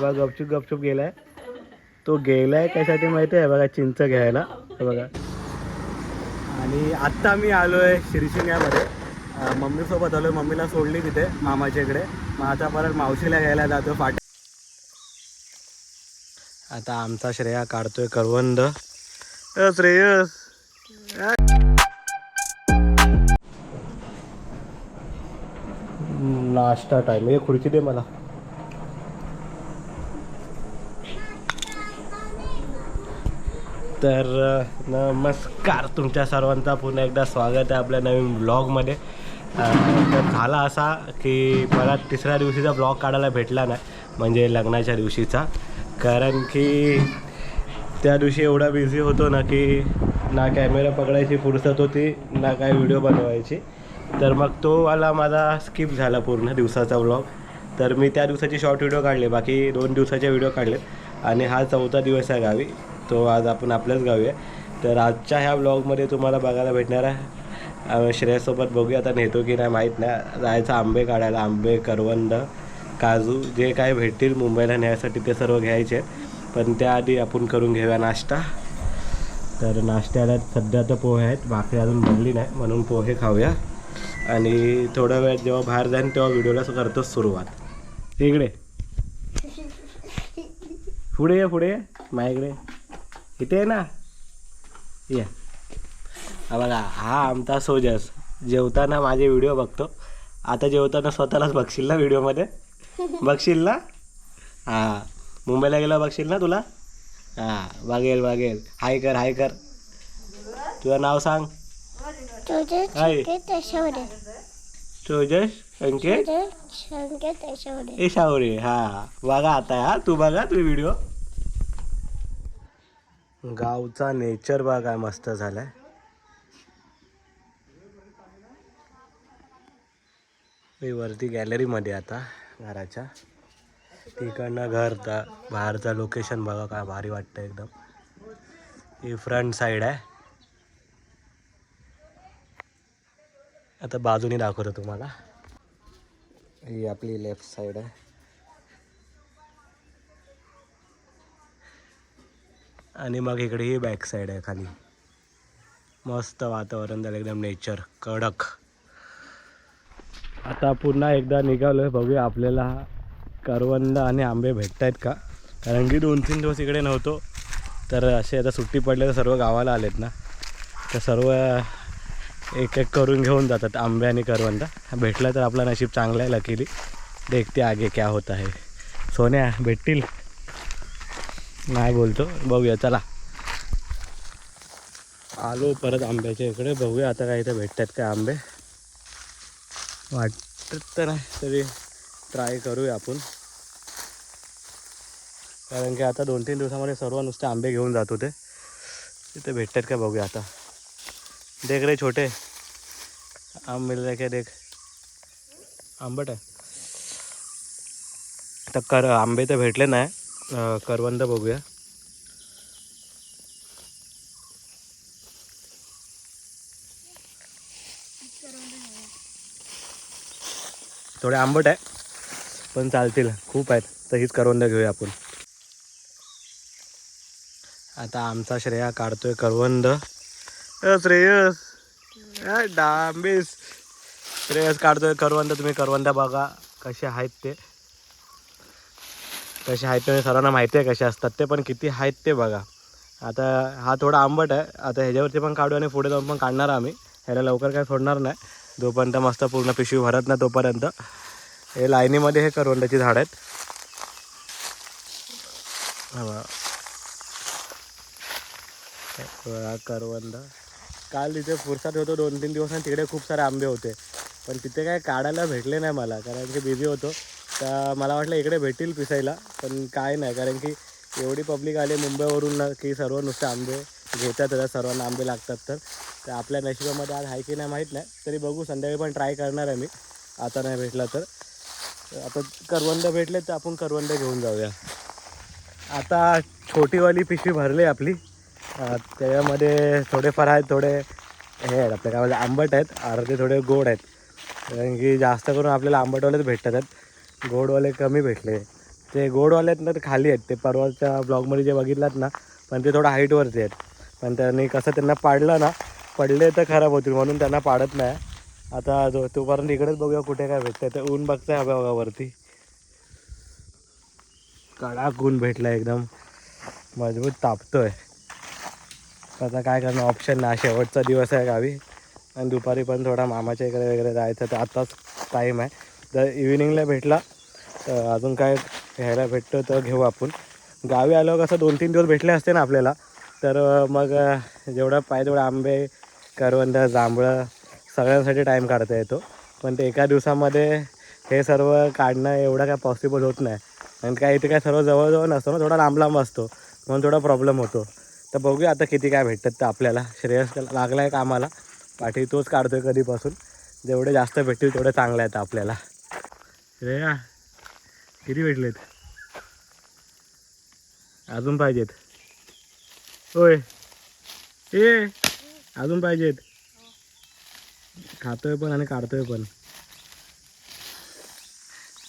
बघा गपचूप गपचूप गेलाय. तो गेलाय कशासाठी माहिती आहे? बघा चिंच घ्यायला. हे बघा. आणि आत्ता मी आलोय शिरशिंग्यामध्ये मम्मी सोबत आलोय. मम्मीला सोडली तिथे मामाच्या इकडे. मग आता परत मावशीला घ्यायला जातो फाट आता आमचा श्रेया काढतोय करवंद. श्रेयस. नाश्ता टाइम हे खुर्ची दे मला. तर नमस्कार तुमच्या सर्वांचा. पुन्हा एकदा स्वागत आहे आपल्या नवीन ब्लॉगमध्ये. तर झाला असा की मला तिसऱ्या दिवशीचा ब्लॉग काढायला भेटला नाही म्हणजे लग्नाच्या दिवशीचा. कारण की त्या दिवशी एवढा बिझी होतो ना की ना कॅमेरा पकडायची फुरसत होती ना काय व्हिडिओ बनवायची. तर मग तो वाला माझा स्किप झाला पूर्ण दिवसाचा ब्लॉग. तर मी त्या दिवसाचे शॉर्ट व्हिडिओ काढले बाकी दोन दिवसाचे व्हिडिओ काढले आणि हा चौथा दिवस आहे गावी. तो आज आपण आपल्याच गावी आहे. तर आजच्या ह्या ब्लॉगमध्ये तुम्हाला बघायला भेटणार आहे. श्रेयासोबत श्रेयसोबत बघूया आता नेतो की नाही माहीत नाही. जायचं आंबे काढायला आंबे करवंद काजू जे काय भेटतील मुंबईला न्यायसाठी ते सर्व घ्यायचे पण त्याआधी आपण करून घेऊया नाश्ता. तर नाश्त्याला सध्या तर पोहे आहेत भाकरी अजून बनली नाही म्हणून पोहे खाऊया. आणि थोडा वेळ जेव्हा बाहेर जाईन तेव्हा व्हिडिओला करतो सुरुवात. इकडे. पुढे ये पुढे माझ्याकडे इथे आहे ना. या. हा बघा हा आमचा सोजस. जेवताना माझे व्हिडिओ बघतो. आता जेवताना स्वतःलाच बघशील ना व्हिडिओमध्ये बघशील ना? हां. मुंबईला गेला बघशील ना तुला? हां बघेल बघेल. हाय कर हाय कर. तुझं नाव सांग. हाय. सोजस अंकित ए शावरे हा. बघा आता हा. तू बघा तू व्हिडिओ गावचा नेचर बघा मस्त झाला मी वरती गॅलरीमध्ये आता घराच्या. तिकडनं घर तर बाहेरचं लोकेशन बघा काय भारी वाटतं एकदम. ही फ्रंट साईड आहे. आता बाजूने दाखवतो तुम्हाला. ही आपली लेफ्ट साईड आहे. आणि मग इकडे ही बॅक साईड आहे खाली. मस्त वातावरण झालं एकदम नेचर कडक. आता पुन्हा एकदा निघालो आहे बघूया आपल्याला करवंद आणि आंबे भेटत आहेत का? कारण की दोन तीन दिवस इकडे नव्हतो तर असे आता सुट्टी पडले तर सर्व गावाला आलेत ना. तर सर्व एक एक करून घेऊन जातात आंबे आणि करवंदा. भेटला तर आपला नशीब चांगलं आहे लकीली देखते आगे क्या होत आहे सोन्या भेटतील? नाही बोलतो. बघूया चला. आलो परत आंब्याच्या इकडे. बघूया आता काय इथे भेटतात काय आंबे. वाटत तर नाही तरी ट्राय करूया आपण. कारण की आता दोन तीन दिवसामध्ये सर्व नुसते आंबे घेऊन जात होते. तिथे भेटतात का बघूया आता. देख रे छोटे. आंब मिल रहे देख. आंबट आहे. तर कर आंबे तर भेटले नाही. करवंद बघूया. थोडे आंबट आहे पण चालतील. खूप आहेत तर हीच करवंद घेऊया आपण. आता आमचा श्रेया काढतोय करवंद. श्रेयस. अ, डांबीस. श्रेयस काढतोय करवंद तुम्ही करवंद बघा कसे आहेत ते. कसे आहेत ते सर्वांना माहिती आहे कसे असतात ते पण किती आहेत ते बघा. आता हा थोडा आंबट आहे. आता ह्याच्यावरती पण काढू आणि पुढे जाऊन पण काढणार आम्ही. ह्याला लवकर काय सोडणार नाही. जोपर्यंत मस्त पूर्ण पिशवी भरत नाही तोपर्यंत. हे लाईनीमध्ये हे करवंदाची झाड आहेत. करवंद. काल तिथे फुरसात होतो दोन तीन दिवस आणि तिकडे खूप सारे आंबे होते. पण तिथे काय काढायला भेटले नाही मला कारण की बिझी होतो. तर मला वाटलं इकडे भेटतील पिसायला पण काय नाही कारण की एवढी पब्लिक आली मुंबईवरून ना की सर्व नुसते आंबे घेतात सर्वांना आंबे लागतात तर. तर आपल्या नशिबामध्ये आज आहे की नाही माहीत नाही तरी बघू संध्याकाळी पण ट्राय करणार आहे मी. आता नाही भेटला तर. आता करवंद भेटले तर आपण करवंद घेऊन जाऊया. आता छोटीवाली पिशवी भरली आपली. त्याच्यामध्ये थोडेफार आहेत थोडे हे आहेत आपल्या काय आंबट आहेत अर्धे थोडे गोड आहेत. कारण की जास्त करून आपल्याला आंबटवालेच भेटतात. गोडवाले कमी भेटले. ते गोडवाले आहेत ना ते खाली आहेत. ते परवाच्या ब्लॉगमध्ये जे बघितलात ना पण ते थोडं हाईटवरती आहेत. पण त्यांनी कसं त्यांना पाडलं ना पडले तर खराब होतील म्हणून त्यांना पाडत नाही. आता जो तोपर्यंत इकडेच बघूया कुठे काय भेटतं तर ऊन बघताय हव्या बघावरती कडाक ऊन भेटला एकदम. मजबूत तापतोय. आता काय करणं ऑप्शन नाही. शेवटचा दिवस आहे गावी. आणि दुपारी पण थोडा मामाच्या इकडे वगैरे जायचं तर आताच टाईम आहे. तर इव्हिनिंगला भेटला. तर अजून काय घ्यायला भेटतो तर घेऊ आपण. गावी आलो कसं दोन तीन दिवस भेटले असते ना आपल्याला. तर मग जेवढं पाहिजे तेवढं आंबे करवंद जांभळं सगळ्यांसाठी टाईम काढता येतो. पण ते एका दिवसामध्ये हे सर्व काढणं एवढं काय पॉसिबल होत नाही. आणि काय इथे काय सर्व जवळजवळ नसतो ना थोडा लांब लांब असतो. म्हणून थोडा प्रॉब्लेम होतो. तर बघूया आता किती काय भेटतात तर आपल्याला. श्रेयस लागला आहे कामाला. पाठी तोच काढतो आहे कधीपासून. जेवढे जास्त भेटतील तेवढे चांगले आहेत आपल्याला. रेया किती भेटलेत? अजून पाहिजेत. होय. ए अजून पाहिजेत. खातोय पण आणि काढतोय पण.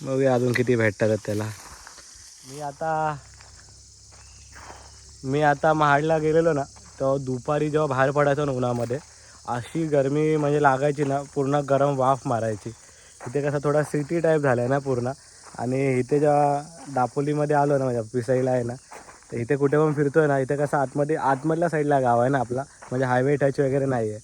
बघूया अजून किती भेटतात त्याला. मी आता मी आता महाडला गेलेलो ना तेव्हा दुपारी जेव्हा बाहेर पडायचो ना उन्हामध्ये अशी गरमी म्हणजे लागायची ना पूर्ण गरम वाफ मारायची. इथे कसं थोडा सिटी टाईप झाला आहे ना पूर्ण. आणि इथे जेव्हा दापोलीमध्ये आलो ना म्हणजे माझ्या पिसाईला आहे ना तर इथे कुठे पण फिरतोय ना इथे कसं आतमध्ये आतमधल्या साईडला गाव आहे ना आपला म्हणजे हायवे टच वगैरे नाही आहे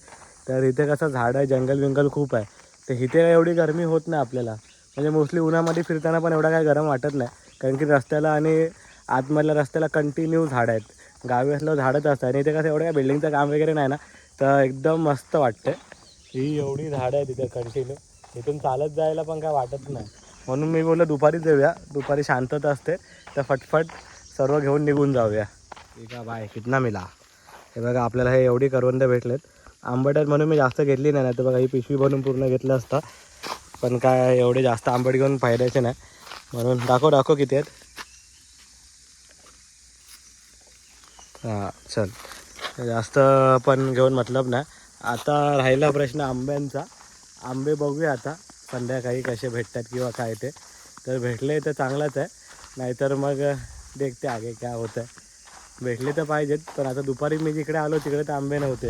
तर इथे कसं झाडं जंगल विंगल खूप आहे. तर इथे एवढी गरमी होत नाही आपल्याला. म्हणजे मोस्टली उन्हामध्ये फिरताना पण एवढा काय गरम वाटत नाही. कारण की रस्त्याला आणि आतमधल्या रस्त्याला कंटिन्यू झाडं आहेत. गावी असलं झाडच असतं आणि इथे कसं एवढं काय बिल्डिंगचं काम वगैरे नाही ना तर एकदम मस्त वाटतं ही एवढी झाडं आहेत इथे कंटिन्यू इथून चालत जायला पण काय वाटत नाही. म्हणून मी बोललो दुपारीच जाऊया. दुपारी शांतता असते. तर फटफट सर्व घेऊन निघून जाऊया. ठीक आहे बाय कितना मिला. हे बघा आपल्याला हे एवढी करवंद भेटलेत. आंबट आहेत म्हणून मी जास्त घेतली नाही तर बघा ही पिशवी बनवून पूर्ण घेतलं असतं. पण काय एवढे जास्त आंबट घेऊन फायद्याचे नाही. म्हणून दाखव दाखव किती आहेत. हां चल. जास्त पण घेऊन मतलब नाही. आता राहिला प्रश्न आंब्यांचा. आंबे बघूया आता. संध्याकाळी कसे भेटतात किंवा काय ते. तर भेटले तर चांगलाच आहे. नाहीतर मग देखते आगे काय होतं आहे भेटले तर पाहिजेत. पण आता दुपारी मी जिकडे आलो तिकडे तर आंबे नव्हते.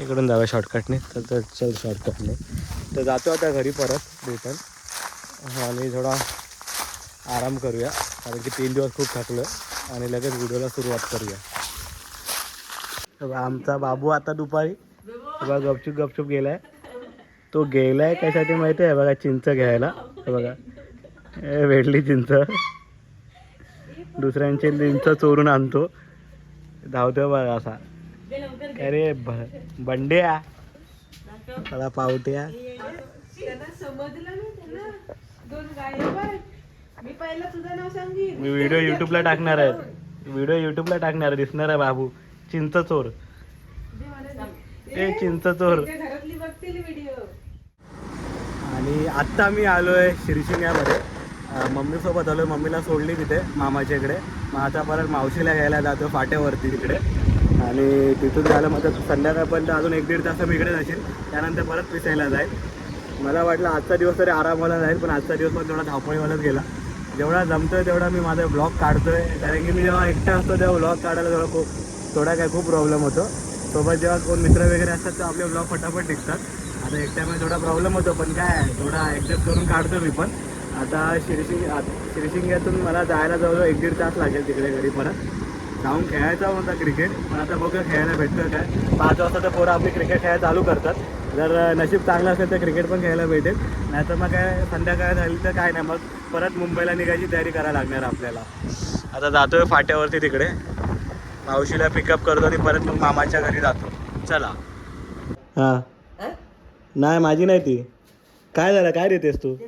इकडून जाऊया शॉर्टकटने तर तर चल शॉर्टकटने तर जातो आता घरी परत. रिटर्न आणि थोडा आराम करूया. कारण की तीन दिवस खूप थकलो आणि लगेच व्हिडिओला सुरुवात करूया. तर आमचा बाबू आता दुपारी. गपचूप गपचूप गपचूप आहे तो गेलाय कशासाठी माहिती आहे बघा चिंच घ्यायला. हे बघा. ए भेटली चिंच. दुसऱ्यांचे चिंच चोरून आणतो. धावतो बघा असा. अरे बंड्या. थोडा पावट्या. मी पहिला तुझं नाव सांगेन. मी व्हिडिओ युट्यूबला टाकणार आहे. व्हिडिओ युट्यूबला टाकणार आहे. दिसणार आहे बाबू. चिंच चोर. ए चिंच चोर तुझ्या घरातली बघतील व्हिडिओ आणि आत्ता मी आलो आहे शिरशिंग्यामध्ये मम्मीसोबत आलो मम्मीला सोडली तिथे मामाच्या इकडे. मग आता परत मावशीला घ्यायला जातो फाट्यावरती तिकडे. आणि तिथून झालं मग संध्याकाळपर्यंत अजून एक दीड तास मी इकडे जाशील. त्यानंतर परत पिसायला जाईल. मला वाटलं आजचा दिवस तरी आरामवाला जाईल पण आजचा दिवस पण तेवढा धावपळीवालाच गेला. जेवढा जमतोय तेवढा मी माझा ब्लॉग काढतोय. कारण की मी जेव्हा एकटा असतो तेव्हा ब्लॉग काढायला थोडा खूप थोडा काय खूप प्रॉब्लेम होतो. सोबत जेव्हा कोण मित्र वगैरे असतात तर आपले ब्लॉग फटाफट टिकतात आता एकट्यामध्ये थोडा प्रॉब्लेम होतो पण काय थोडा ॲडजस्ट करून काढतो मी पण. आता शिरशिंग शिरशिंग्यातून मला जायला जवळजवळ एक दीड तास लागेल तिकडे घरी परत. जाऊन खेळायचा होता क्रिकेट पण आता बघूया खेळायला भेटतं काय. पाच वाजता तर पोरं आपली क्रिकेट खेळायला चालू करतात. जर नशीब चांगलं असेल तर क्रिकेट पण खेळायला भेटेल. नाहीतर मग काय संध्याकाळ झाली तर काय नाही मग परत मुंबईला निघायची तयारी करायला लागणार आपल्याला. आता जातोय फाट्यावरती तिकडे. मावशीला पिकअप करतो आणि परत मग मामाच्या घरी जातो. चला. हां. नाही माझी नाही ती. काय झालं? काय देतेस तू?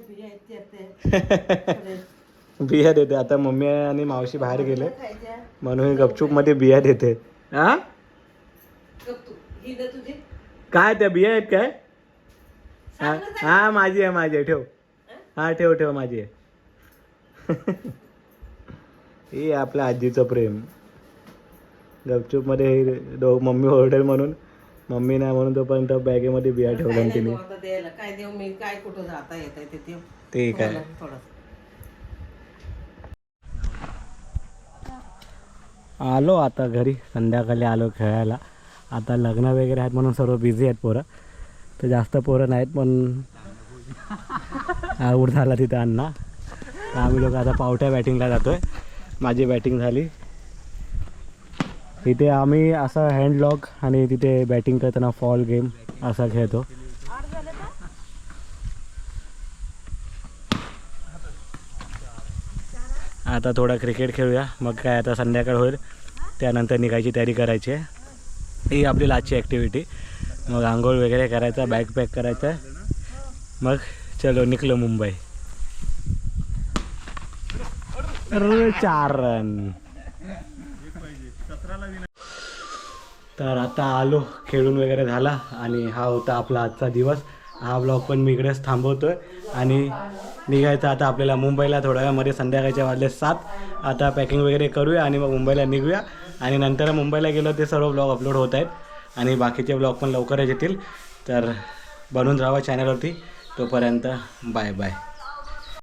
बिया देते. आता मम्मी आणि मावशी बाहेर गेले. म्हणून गपचूपमध्ये बिया देते. हा ही काय त्या बिया आहेत काय? हा हा, माझी आहे माझी आहे. ठेव. हा? ठेव ठेव माझी आहे. हे आपल्या आजीचं प्रेम. गपचूपमध्ये हे मम्मी ओरडेल म्हणून मम्मी नाही म्हणून तोपर्यंत बॅगेमध्ये बिया ठेवल्या काय तिने. काय देऊ मी? काय कुठं जाता येत आहे ते देऊ? ठीक आहे थोडं. आलो आता घरी. संध्याकाळी आलो खेळायला. आता लग्न वगैरे आहेत म्हणून सर्व बिझी आहेत पोरं. तर जास्त पोरं नाहीत पण आऊट झाला तिथं अण्णा. आम्ही लोक आता पावट्या बॅटिंगला जातो आहे माझी बॅटिंग झाली. इथे आम्ही असा हँडलॉक आणि तिथे बॅटिंग करताना फॉल गेम असा खेळतो. आता थोडा क्रिकेट खेळूया. मग काय आता संध्याकाळ होईल. त्यानंतर निघायची तयारी करायची आहे. ही आपली आजची ॲक्टिव्हिटी मग आंघोळ वगैरे करायचा बॅग पॅक करायचा. मग चलो निघलो मुंबई. चार रन तर आता आलो खेळून वगैरे झाला आणि हा होता आपला आजचा दिवस. हा ब्लॉग पण मी इकडेच थांबवतोय आणि निघायचं आता आपल्याला मुंबईला थोड्या वेळामध्ये संध्याकाळच्या वाजले सात. आता पॅकिंग वगैरे करूया आणि मग मुंबईला निघूया. आणि नंतर मुंबईला गेलो ते सर्व ब्लॉग अपलोड होत आहेत. आणि बाकीचे ब्लॉग पण लवकरच येतील. तर बनून राहावं चॅनलवरती तोपर्यंत बाय बाय